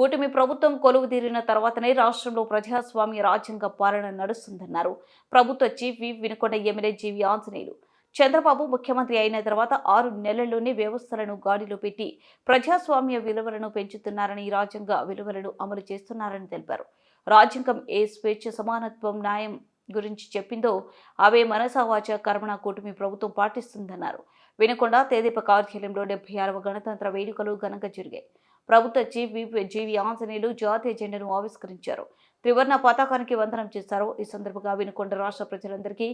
కూటమి ప్రభుత్వం కొలువు తీరిన తర్వాతనే రాష్ట్రంలో ప్రజాస్వామ్య రాజ్యాంగ పాలన నడుస్తుందన్నారు. ప్రభుత్వ chief whip Vinukonda MLA GV Anjaneyulu. Chandrababu ముఖ్యమంత్రి అయిన తర్వాత ఆరు నెలల్లోనే వ్యవస్థలను గాడిలో పెట్టి ప్రజాస్వామ్య విలువలను పెంచుతున్నారని రాజ్యాంగ విలువలను అమలు చేస్తున్నారని తెలిపారు. రాజ్యాంగం ఏ స్వేచ్ఛ సమానత్వం న్యాయం గురించి చెప్పిందో అవే మనసావాచ కర్మణ కూటమి ప్రభుత్వం పాటిస్తుందన్నారు. వినకొండ తేదీప కార్యాలయంలో డెబ్బై ఆరవ గణతంత్ర వేడుకలు ఘనంగా జరిగాయి. ప్రభుత్వ చీఫ్ జీవి ఆంజనేయులు జాతీయ జెండాను ఆవిష్కరించారు. త్రివర్ణ పతాకానికి వందనం చేశారు. ఈ సందర్భంగా వినుకొండ రాష్ట్ర ప్రజలందరికీ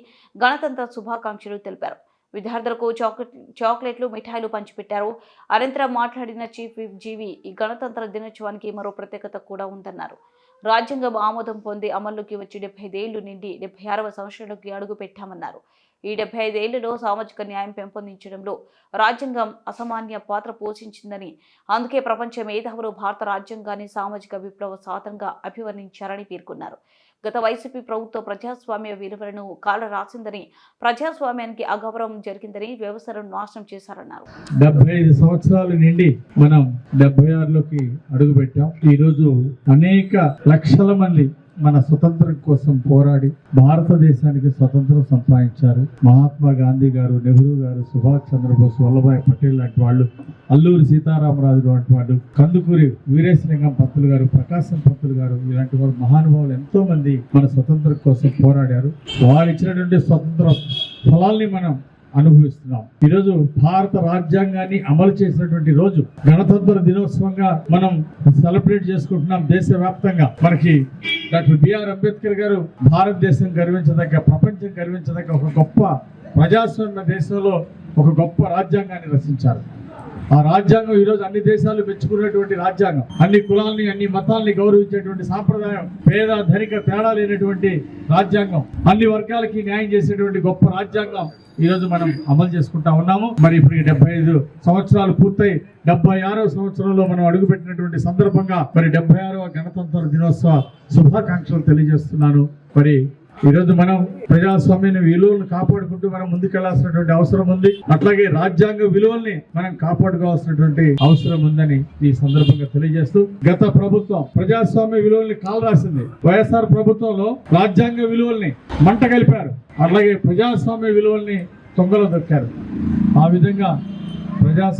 గణతంత్ర శుభాకాంక్షలు తెలిపారు. విద్యార్థులకు చాక్లెట్ చాక్లెట్లు మిఠాయిలు పంచిపెట్టారు. అనంతరం మాట్లాడిన చీఫ్ విప్ జీవి ఈ గణతంత్ర దినోత్సవానికి మరో ప్రత్యేకత కూడా ఉందన్నారు. రాజ్యాంగం ఆమోదం పొంది అమల్లోకి వచ్చి డెబ్బై ఐదేళ్ళు నిండి డెబ్బై ఆరవ సంవత్సరంలోకి అడుగు పెట్టామన్నారు ఈ డెబ్బై ఐదేళ్ళలో సామాజిక న్యాయం పెంపొందించడంలో రాజ్యాంగం అసామాన్య పాత్ర పోషించిందని అందుకే ప్రపంచ మేధావులు భారత రాజ్యాంగాన్ని సామాజిక విప్లవ సాధనంగా అభివర్ణించారని పేర్కొన్నారు. గత వైసీపీ ప్రభుత్వ ప్రజాస్వామ్య విలువలను కాల రాసిందని ప్రజాస్వామ్యానికి అగౌరవం జరిగిందని వ్యవసాయం నాశనం చేశారన్నారు. డెబ్బై ఐదు సంవత్సరాల నుండి మనం డెబ్బై ఆరులోకి అడుగుపెట్టాం. ఈరోజు అనేక లక్షల మంది మన స్వతంత్రం కోసం పోరాడి భారతదేశానికి స్వతంత్రం సంపాదించారు. మహాత్మా గాంధీ గారు నెహ్రూ గారు సుభాష్ చంద్రబోస్ వల్లభాయ్ పటేల్ లాంటి వాళ్ళు అల్లూరి సీతారామరాజు లాంటి వాళ్ళు కందుకూరి వీరేశలింగం పంతులు గారు ప్రకాశం పంతులు గారు ఇలాంటి వాళ్ళు మహానుభావులు ఎంతో మంది మన స్వతంత్రం కోసం పోరాడారు. వారు ఇచ్చినటువంటి స్వతంత్ర ఫలాల్ని మనం అనుభవిస్తున్నాం. ఈరోజు భారత రాజ్యాంగాన్ని అమలు చేసినటువంటి రోజు. గణతంత్ర దినోత్సవంగా మనం సెలబ్రేట్ చేసుకుంటున్నాం దేశవ్యాప్తంగా. మనకి డాక్టర్ బిఆర్ అంబేద్కర్ గారు భారతదేశం గర్వించదగ్గ ప్రపంచం గర్వించదగ్గ ఒక గొప్ప ప్రజాస్వామ్య దేశంలో ఒక గొప్ప రాజ్యాంగాన్ని రచించారు. ఆ రాజ్యాంగం ఈరోజు అన్ని దేశాలు మెచ్చుకున్నటువంటి రాజ్యాంగం. అన్ని కులాల్ని అన్ని మతాల్ని గౌరవించేటువంటి సాంప్రదాయం పేద ధనిక తేడా లేనటువంటి రాజ్యాంగం. అన్ని వర్గాలకి న్యాయం చేసేటువంటి గొప్ప రాజ్యాంగం ఈరోజు మనం అమలు చేసుకుంటా ఉన్నాము. మరి ఇప్పుడు డెబ్బై ఐదు సంవత్సరాలు పూర్తయి డెబ్బై ఆరో సంవత్సరంలో మనం అడుగుపెట్టినటువంటి సందర్భంగా మరి డెబ్బై ఆరవ గణతంత్ర దినోత్సవ శుభాకాంక్షలు తెలియజేస్తున్నాను. మరి ఈ రోజు మనం ప్రజాస్వామ్యం విలువలను కాపాడుకుంటూ మనం ముందుకెళ్ళాల్సినటువంటి అవసరం ఉంది. అట్లాగే రాజ్యాంగ విలువల్ని మనం కాపాడుకోవాల్సినటువంటి అవసరం ఉందని ఈ సందర్భంగా తెలియజేస్తూ గత ప్రభుత్వం ప్రజాస్వామ్య విలువల్ని కాలరాసింది. వైఎస్ఆర్ ప్రభుత్వంలో రాజ్యాంగ విలువల్ని మంట కలిపారు. అట్లాగే ప్రజాస్వామ్య విలువల్ని తొంగలో దొక్కారు. ఆ విధంగా ప్రజా